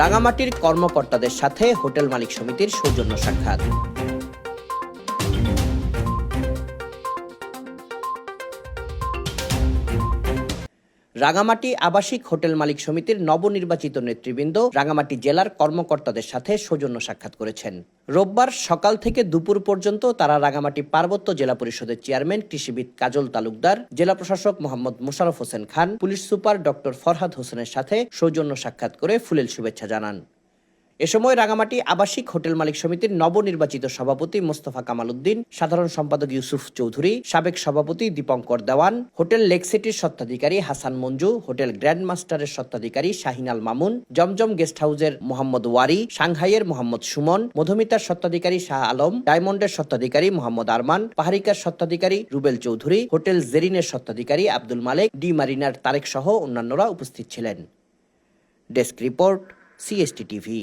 রাঙামাটির কর্মকর্তাদের সাথে হোটেল মালিক সমিতির সৌজন্য সাক্ষাৎ। রাঙামাটি আবাসিক হোটেল মালিক সমিতির নবনির্বাচিত নেতৃবৃন্দ রাঙামাটি জেলার কর্মকর্তাদের সাথে সৌজন্য সাক্ষাৎ করেছেন। রোববার সকাল থেকে দুপুর পর্যন্ত তারা রাঙামাটি পার্বত্য জেলা পরিষদের চেয়ারম্যান, কৃষিবিদ কাজল তালুকদার, জেলা প্রশাসক Mohammad Mosharraf Hossain Khan, police super doctor Farhad হোসেনের সাথে সৌজন্য সাক্ষাৎ করে ফুলেল শুভেচ্ছা জানান। এ সময় রাঙামাটি আবাসিক হোটেল মালিক সমিতির নবনির্বাচিত সভাপতি মোস্তফা কামাল উদ্দিন, সাধারণ সম্পাদক ইউসুফ চৌধুরী, সাবেক সভাপতি দীপঙ্কর দেওয়ান, হোটেল লেকসিটির স্বত্বাধিকারী হাসান মঞ্জু, হোটেল গ্র্যান্ড মাস্টারের স্বত্বাধিকারী শাহিনাল মামুন, জমজম গেস্ট হাউসের মোহাম্মদ ওয়ারি, সাংহাইয়ের মোহাম্মদ সুমন, মধুমিতার স্বত্বাধিকারী শাহ আলম, ডায়মন্ডের স্বত্বাধিকারী মোহাম্মদ আরমান পাহারিকার স্বত্বাধিকারী রুবেল চৌধুরী, হোটেল জেরিনের স্বত্বাধিকারী আব্দুল মালেক, ডি মারিনার তারেক সহ অন্যান্যরা উপস্থিত ছিলেন। Desk report, CST TV.